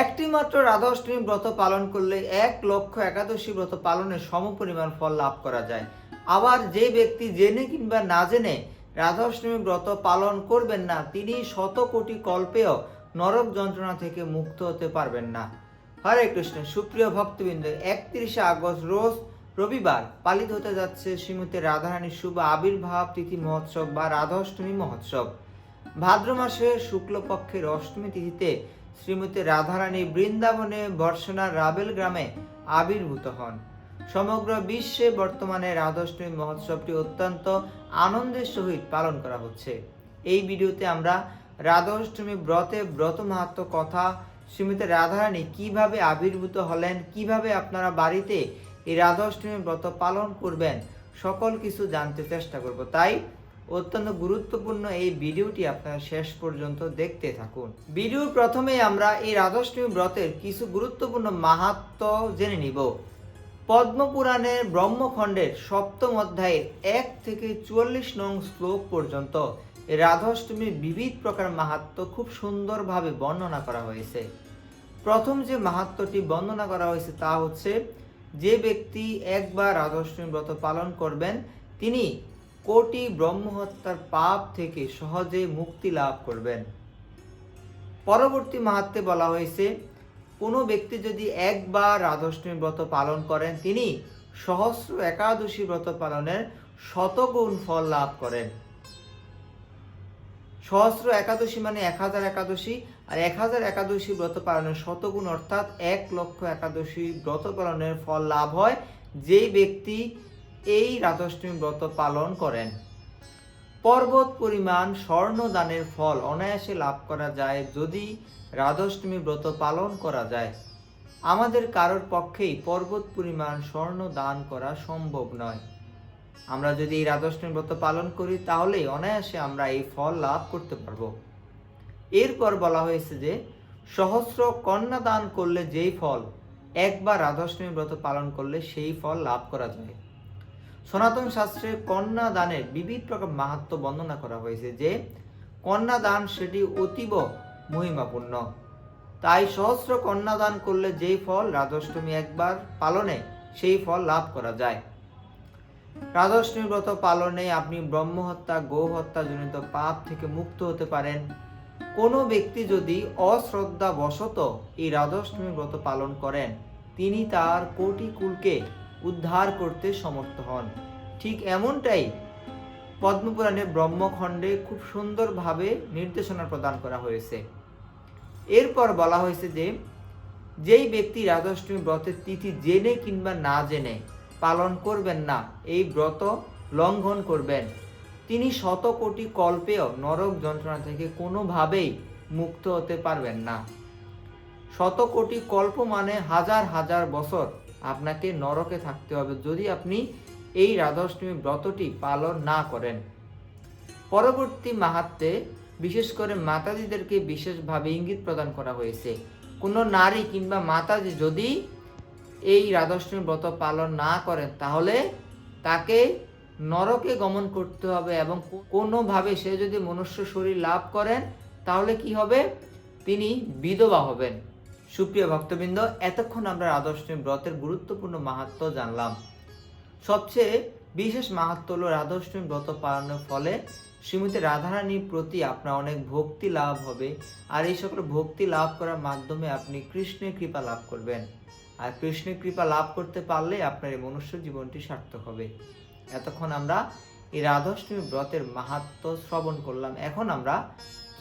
একটি মাত্র রাধা অষ্টমী ব্রত পালন করলে এক লক্ষ একাদশী ব্রত পালনের সমপরিমাণ ফল লাভ করা যায়। আবার যে ব্যক্তি জেনে কিংবা না জেনে রাধা অষ্টমী ব্রত পালন করবেন না, তিনি শত কোটি কল্পেও নরক যন্ত্রণা থেকে মুক্ত হতে পারবেন না। হরে কৃষ্ণ। সুপ্রিয় ভক্তবৃন্দ, একত্রিশে আগস্ট রোজ রবিবার পালিত হতে যাচ্ছে শ্রীমতী রাধারানীর শুভ আবির্ভাব তিথি মহোৎসব বা রাধা অষ্টমী মহোৎসব। ভাদ্র মাসের শুক্লপক্ষের অষ্টমী তিথিতে শ্রীমতী রাধারানী বৃন্দাবনে বর্ষণার রাবেল গ্রামে আবির্ভূত হন। সমগ্র বিশ্বে বর্তমানে রাধাষ্টমী মহোৎসবটি অত্যন্ত আনন্দের সহিত পালন করা হচ্ছে। এই ভিডিওতে আমরা রাধাষ্টমী ব্রতে ব্রত মাহাত্ম কথা, শ্রীমতী রাধারানী কীভাবে আবির্ভূত হলেন, কীভাবে আপনারা বাড়িতে এই রাধাষ্টমী ব্রত পালন করবেন, সকল কিছু জানতে চেষ্টা করব। তাই অত্যন্ত গুরুত্বপূর্ণ এই ভিডিওটি আপনারা শেষ পর্যন্ত দেখতে থাকুন। ভিডিওর প্রথমে আমরা এই রাধাষ্টমী ব্রতের কিছু গুরুত্বপূর্ণ মাহাত্ম জেনে নিব। পদ্মপুরাণের ব্রহ্মখণ্ডের সপ্তম অধ্যায়ে এক থেকে চুয়াল্লিশ নং শ্লোক পর্যন্ত রাধাষ্টমীর বিবিধ প্রকার মাহাত্ম খুব সুন্দরভাবে বর্ণনা করা হয়েছে। প্রথম যে মাহাত্মটি বর্ণনা করা হয়েছে তা হচ্ছে, যে ব্যক্তি একবার রাধাষ্টমী ব্রত পালন করবেন, তিনি কোটি ব্রহ্মহত্যার পাপ থেকে সহজে মুক্তি লাভ করবেন। পরবর্তী মাহাত্মে বলা হয়েছে, কোনো ব্যক্তি যদি একবার রাধাষ্টমী ব্রত পালন করেন, তিনি সহস্র একাদশী ব্রত পালনের শতগুণ ফল লাভ করেন। সহস্র একাদশী মানে এক হাজার একাদশী, আর এক হাজার একাদশী ব্রত পালনের শতগুণ অর্থাৎ এক লক্ষ একাদশী ব্রত পালনের ফল লাভ হয়, যেই ব্যক্তি এই রাধাষ্টমী ব্রত পালন করেন। পর্বত পরিমাণ স্বর্ণ দানের ফল অনায়াসে লাভ করা যায় যদি রাধাষ্টমী ব্রত পালন করা যায়। আমাদের কারোর পক্ষেই পর্বত পরিমাণ স্বর্ণ দান করা সম্ভব নয়। আমরা যদি এই রাধাষ্টমী ব্রত পালন করি, তাহলে অনায়াসে আমরা এই ফল লাভ করতে পারব। এরপর বলা হয়েছে যে, সহস্র কন্যা দান করলে যেই ফল, একবার রাধাষ্টমী ব্রত পালন করলে সেই ফল লাভ করা যায়। সনাতন শাস্ত্রে কন্যা দানের বিবিধ প্রকার মাহাত্ম বর্ণনা করা হয়েছে যে, কন্যা দান সেটি অতীব মহিমাপূর্ণ। তাই সহস্র কন্যা দান করলে যেই ফল রাধাষ্টমী একবার পালনে, সেই ফল লাভ করা যায়। রাধাষ্টমী ব্রত পালনে আপনি ব্রহ্মহত্যা গো হত্যা জনিত পাপ থেকে মুক্ত হতে পারেন। কোনো ব্যক্তি যদি অশ্রদ্ধা বশত এই রাধাষ্টমী ব্রত পালন করেন, তিনি তার কোটি কুলকে উদ্ধার করতে সমর্থ হন। ঠিক এমনটাই পদ্মপুরাণে ব্রহ্মখণ্ডে খুব সুন্দরভাবে নির্দেশনা প্রদান করা হয়েছে। এরপর বলা হয়েছে যে, যেই ব্যক্তি রাধাষ্টমী ব্রতের তিথি জেনে কিংবা না জেনে পালন করবেন না, এই ব্রত লঙ্ঘন করবেন। তিনি শত কোটি কল্পেও নরক যন্ত্রণা থেকে কোনোভাবেই মুক্ত হতে পারবেন না। শত কোটি কল্প মানে হাজার হাজার বছর আপনাকে নরকে থাকতে হবে যদি আপনি এই রাধাষ্টমী ব্রতটি পালন না করেন। পরবর্তী মাহাত্মে বিশেষ করে মাতাজিদেরকে বিশেষভাবে ইঙ্গিত প্রদান করা হয়েছে। কোনো নারী কিংবা মাতাজি যদি এই রাধাষ্টমী ব্রত পালন না করেন, তাহলে তাকে নরকে গমন করতে হবে এবং কোনোভাবে সে যদি মনুষ্য শরীর লাভ করেন, তাহলে কি হবে? তিনি বিধবা হবেন। সুপ্রিয় ভক্তবৃন্দ, এতক্ষণ আমরা রাধাষ্টমী ব্রতের গুরুত্বপূর্ণ মাহাত্ম জানলাম। সবচেয়ে বিশেষ মাহাত্ম হলো রাধাষ্টমী ব্রত পালনের ফলে শ্রীমতী রাধারানীর প্রতি আপনার অনেক ভক্তি লাভ হবে আর এই সকল ভক্তি লাভ করার মাধ্যমে আপনি কৃষ্ণের কৃপা লাভ করবেন। আর কৃষ্ণের কৃপা লাভ করতে পারলে আপনার এই মনুষ্য জীবনটি সার্থক হবে। এতক্ষণ আমরা এই রাধাষ্টমী ব্রতের মাহাত্ম শ্রবণ করলাম। এখন আমরা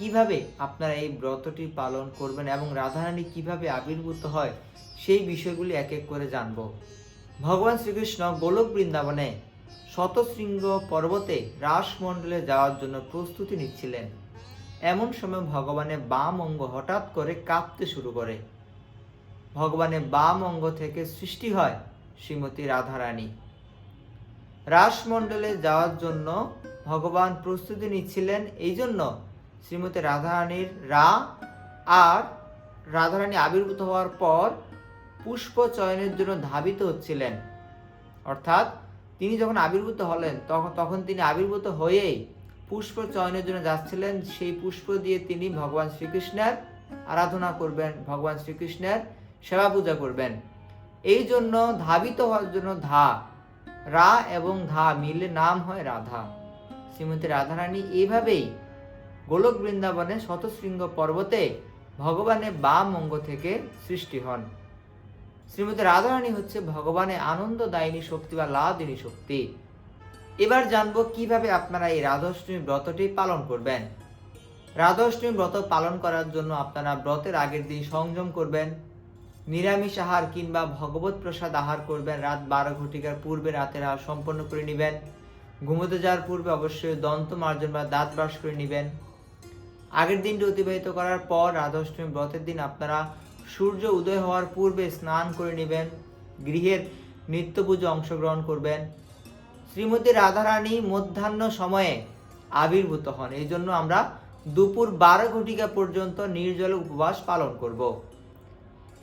কীভাবে আপনারা এই ব্রতটি পালন করবেন এবং রাধারানী কীভাবে আবির্ভূত হয়, সেই বিষয়গুলি এক এক করে জানব। ভগবান শ্রীকৃষ্ণ গোলক বৃন্দাবনে শতশৃঙ্গ পর্বতে রাসমণ্ডলে যাওয়ার জন্য প্রস্তুতি নিচ্ছিলেন। এমন সময় ভগবানের বাম অঙ্গ হঠাৎ করে কাঁপতে শুরু করে। ভগবানের বাম অঙ্গ থেকে সৃষ্টি হয় শ্রীমতী রাধারানী। রাসমণ্ডলে যাওয়ার জন্য ভগবান প্রস্তুতি নিচ্ছিলেন এই জন্য শ্রীমতী রাধারানীর রা আর রাধারানী আবির্ভূত হওয়ার পর পুষ্প চয়নের জন্য ধাবিত হচ্ছিলেন। অর্থাৎ তিনি যখন আবির্ভূত হলেন তখন তখন তিনি আবির্ভূত হয়েই পুষ্প চয়নের জন্য যাচ্ছিলেন। সেই পুষ্প দিয়ে তিনি ভগবান শ্রীকৃষ্ণের আরাধনা করবেন, ভগবান শ্রীকৃষ্ণের সেবা পূজা করবেন। এই জন্য ধাবিত হওয়ার জন্য ধা, রা এবং ধা মিলে নাম হয় রাধা। শ্রীমতী রাধারানী এইভাবেই গোলক বৃন্দাবনে শতশৃঙ্গ পর্বতে ভগবানের বাম অঙ্গ থেকে সৃষ্টি হন। শ্রীমতী রাধারানী হচ্ছে ভগবানের আনন্দদায়িনী শক্তি বা লাদিনী শক্তি। এবার জানব কীভাবে আপনারা এই রাধাষ্টমী ব্রতটি পালন করবেন। রাধাষ্টমী ব্রত পালন করার জন্য আপনারা ব্রতের আগের দিন সংযম করবেন, নিরামিষ আহার কিংবা ভগবত প্রসাদ আহার করবেন, রাত বারো ঘটিকার পূর্বে রাতের আহার সম্পন্ন করে নেবেন, ঘুমোতে যাওয়ার পূর্বে অবশ্যই দন্ত মার্জন বা দাঁত ব্রাশ করে নেবেন আগের দিনটি অতিবাহিত করার পর রাধাষ্টমী ব্রতের দিন আপনারা সূর্য উদয় হওয়ার পূর্বে স্নান করে নেবেন গৃহের নিত্য পুজো অংশগ্রহণ করবেন। শ্রীমতী রাধারানী মধ্যাহ্ন সময়ে আবির্ভূত হন। এই জন্য আমরা দুপুর বারো ঘটিকা পর্যন্ত নির্জল উপবাস পালন করব।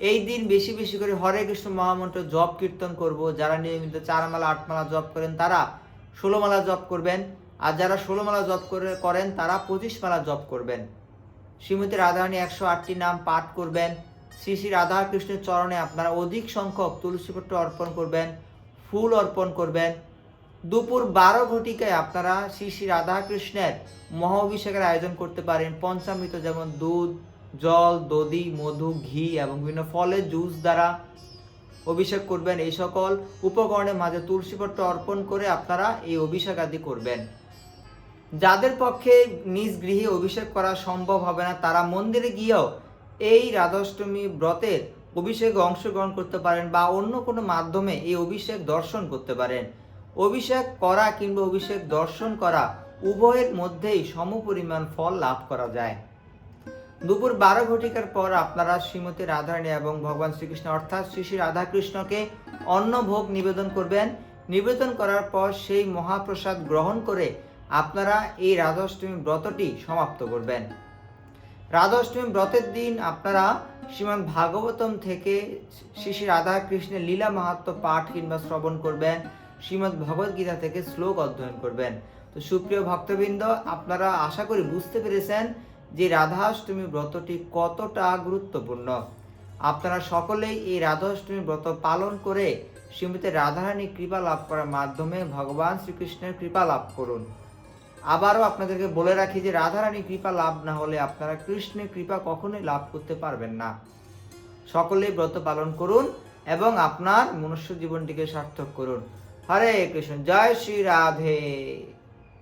এই দিন বেশি বেশি করে হরে কৃষ্ণ মহামন্ত্র জপ কীর্তন করব। যারা নিয়মিত চারমালা, আটমালা জপ করেন তারা ষোলোমালা জপ করবেন। আর যারা ষোলো মালা জপ করে করেন, তারা পঁচিশ মালা জপ করবেন। শ্রীমতী রাধারানী একশো আটটি নাম পাঠ করবেন। শ্রী শ্রী রাধা কৃষ্ণের চরণে আপনারা অধিক সংখ্যক তুলসীপত্র অর্পণ করবেন, ফুল অর্পণ করবেন। দুপুর বারো ঘটিকায় আপনারা শ্রী শ্রী রাধা কৃষ্ণের মহা অভিষেকের আয়োজন করতে পারেন। পঞ্চামৃত যেমন দুধ, জল, দধি, মধু, ঘি এবং বিভিন্ন ফলের জুস দ্বারা অভিষেক করবেন। এই সকল উপকরণের মাঝে তুলসীপত্র অর্পণ করে আপনারা এই অভিষেক আদি করবেন। যাদের পক্ষে নিজ গৃহে অভিষেক করা সম্ভব হবে না, তারা মন্দিরে গিয়েও এই রাধাষ্টমী ব্রতের অভিষেকে অংশগ্রহণ করতে পারেন বা অন্য কোনো মাধ্যমে এই অভিষেক দর্শন করতে পারেন। অভিষেক করা কিংবা অভিষেক দর্শন করা উভয়ের মধ্যেই সমপরিমাণ ফল লাভ করা যায়। দুপুর বারো ঘটিকার পর আপনারা শ্রীমতী রাধারানী এবং ভগবান শ্রীকৃষ্ণ, অর্থাৎ শ্রী শ্রী রাধাকৃষ্ণকে অন্ন ভোগ নিবেদন করবেন। নিবেদন করার পর সেই মহাপ্রসাদ গ্রহণ করে আপনারা এই রাধাষ্টমী ব্রতটি সমাপ্ত করবেন। রাধাষ্টমী ব্রতের দিন আপনারা শ্রীমদ ভাগবতম থেকে শ্রী শ্রী রাধাকৃষ্ণের লীলা মাহাত্ম পাঠ কিংবা শ্রবণ করবেন, শ্রীমদ ভগবদ গীতা থেকে শ্লোক অধ্যয়ন করবেন। তো সুপ্রিয় ভক্তবৃন্দ, আপনারা আশা করি বুঝতে পেরেছেন যে রাধাষ্টমী ব্রতটি কতটা গুরুত্বপূর্ণ। আপনারা সকলেই এই রাধাষ্টমী ব্রত পালন করে শ্রীমতী রাধারানী কৃপা লাভ করার মাধ্যমে ভগবান শ্রীকৃষ্ণের কৃপা লাভ করুন। আবারও আপনাদেরকে বলে রাখি যে রাধারানী কৃপা লাভ না হলে আপনারা কৃষ্ণের কৃপা কখনোই লাভ করতে পারবেন না। সকলেই ব্রত পালন করুন এবং আপনার মনুষ্য জীবনটিকে সার্থক করুন। হরে কৃষ্ণ, জয় শ্রী রাধে।